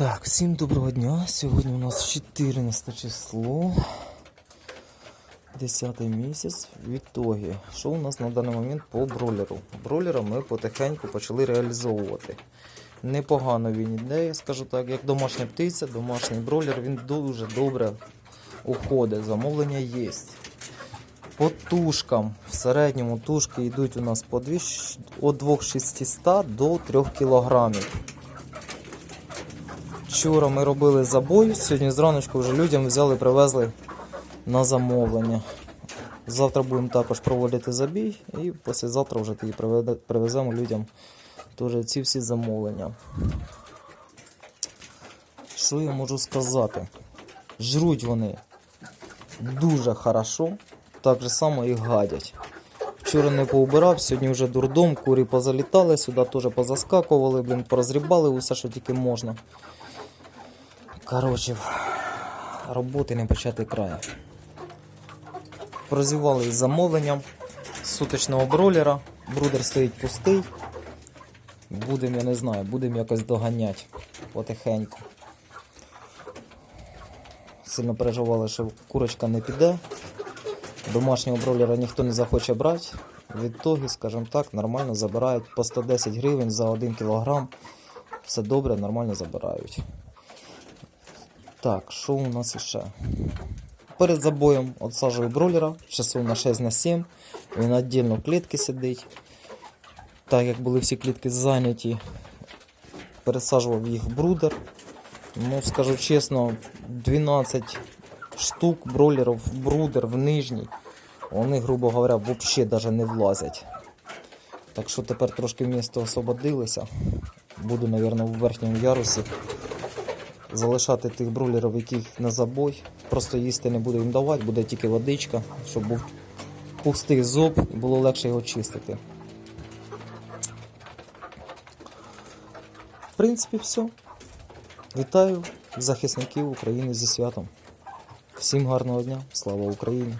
Так, всім доброго дня. Сьогодні у нас 14 число. 10 місяць. Відтоді, що у нас на даний момент по бролеру? Бролера ми потихеньку почали реалізовувати. Непогано він іде, я скажу так, як домашня птиця, домашній бролер, він дуже добре уходить. Замовлення є. По тушкам. В середньому тушки йдуть у нас по 2, від 2600 до 3 кілограмів. Вчора ми робили забой, сьогодні зраночку вже людям взяли, привезли на замовлення. Завтра будемо також проводити забій і післязавтра вже тоді привеземо людям теж ці всі замовлення. Що я можу сказати? Жруть вони дуже хорошо, так же само і гадять. Вчора не поубирав, сьогодні вже дурдом, курі позалітали, сюди теж позаскакували, блін, порозрібали усе, що тільки можна. Коротше, роботи не почати краю. Прозівали із замовленням суточного бролера. Брудер стоїть пустий. Будемо, я не знаю, будемо якось доганяти потихеньку. Сильно переживали, що курочка не піде. Домашнього бролера ніхто не захоче брати. Відтоді, скажімо так, нормально забирають по 110 гривень за 1 кілограм. Все добре, нормально забирають. Так, що у нас ще? Перед забоєм отсаджую бролера часу на 6 на 7. Він віддільно в клітці сидить. Так як були всі клітки зайняті, пересаджував їх в брудер. Ну, скажу чесно, 12 штук бролерів в брудер в нижній. Вони, грубо говоря, взагалі навіть не влазять. Так що тепер трошки місто освободилося. Буду, мабуть, в верхньому ярусі залишати тих брулерів, яких на забой. Просто їсти не буду їм давати, буде тільки водичка, щоб був пустий зоб і було легше його чистити. В принципі, все. Вітаю захисників України зі святом. Всім гарного дня, слава Україні!